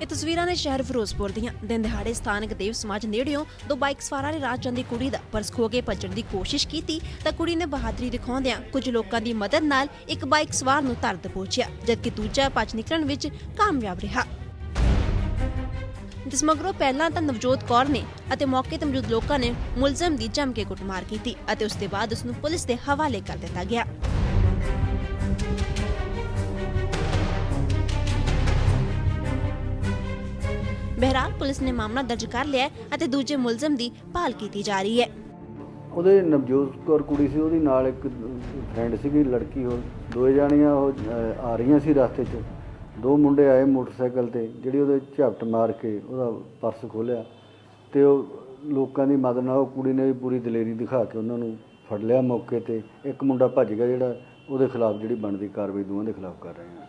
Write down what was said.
ਇਹ ਤਸਵੀਰਾਂ ਨੇ ਸ਼ਹਿਰ ਫਿਰੋਜ਼ਪੁਰ ਦੀਆਂ। ਦਿਨ ਦਿਹਾੜੇ ਸਥਾਨਕ ਦੇਵ ਸਮਾਜ ਨੇੜਿਓਂ ਦੋ ਬਾਈਕ ਸਵਾਰਾਂ ਨੇ ਰਾਤ ਜਾਂਦੀ ਕੁੜੀ ਦਾ ਪਰਸ ਖੋ ਕੇ ਭੱਜਣ ਦੀ ਕੋਸ਼ਿਸ਼ ਕੀਤੀ, ਤਾਂ ਕੁੜੀ ਨੇ ਬਹਾਦਰੀ ਦਿਖਾਉਂਦਿਆਂ ਕੁਝ ਲੋਕਾਂ ਦੀ ਮਦਦ ਨਾਲ ਇੱਕ ਬਾਈਕ ਸਵਾਰ ਨੂੰ ਧਰ ਦਬੋਚਿਆ, ਜਦਕਿ ਦੂਜਾ ਭੱਜ ਨਿਕਲਣ ਵਿੱਚ ਕਾਮਯਾਬ ਰਿਹਾ। ਜਿਸ ਮਗਰੋਂ ਪਹਿਲਾਂ ਤਾਂ ਨਵਜੋਤ ਕੌਰ ਨੇ ਅਤੇ ਮੌਕੇ ਤੇ ਮੌਜੂਦ ਲੋਕਾਂ ਨੇ ਮੁਲਜ਼ਮ ਦੀ ਜੰਮ ਕੇ ਕੁੱਟਮਾਰ ਕੀਤੀ ਅਤੇ ਉਸ ਦੇ ਬਾਅਦ ਉਸ ਨੂੰ ਪੁਲਿਸ ਦੇ ਹਵਾਲੇ ਕਰ ਦਿੱਤਾ ਗਿਆ। ਬਹਿਰਾਲ ਪੁਲਿਸ ਨੇ ਮਾਮਲਾ ਦਰਜ ਕਰ ਲਿਆ ਅਤੇ ਦੂਜੇ ਮੁਲਜ਼ਮ ਦੀ ਭਾਲ ਕੀਤੀ ਜਾ ਰਹੀ ਹੈ। ਉਹਦੇ ਨਵਜੋਤ ਕੌਰ ਕੁੜੀ ਸੀ, ਉਹਦੀ ਨਾਲ ਇੱਕ ਫਰੈਂਡ ਸੀਗੀ, ਲੜਕੀ ਉਹ ਦੋਏ ਜਾਣੀਆਂ ਉਹ ਆ ਰਹੀਆਂ ਸੀ ਰਸਤੇ 'ਚ। ਦੋ ਮੁੰਡੇ ਆਏ ਮੋਟਰਸਾਈਕਲ ਤੇ, ਜਿਹੜੀ ਉਹਦੇ ਝਪਟ ਮਾਰ ਕੇ ਉਹਦਾ ਪਰਸ ਖੋਲਿਆ ਤੇ ਉਹ ਲੋਕਾਂ ਦੀ ਮਦਦ ਨਾਲ ਉਹ ਕੁੜੀ ਨੇ ਵੀ ਪੂਰੀ ਦਲੇਰੀ ਦਿਖਾ ਕੇ ਉਹਨਾਂ ਨੂੰ ਫੜ ਲਿਆ ਮੌਕੇ ਤੇ। ਇੱਕ ਮੁੰਡਾ ਭੱਜ ਗਿਆ ਜਿਹੜਾ ਉਹਦੇ ਖਿਲਾਫ ਜਿਹੜੀ ਬਣਦੀ ਕਾਰਵਾਈ ਦੋਵਾਂ ਦੇ ਖਿਲਾਫ ਕਰ ਰਹੇ ਹਾਂ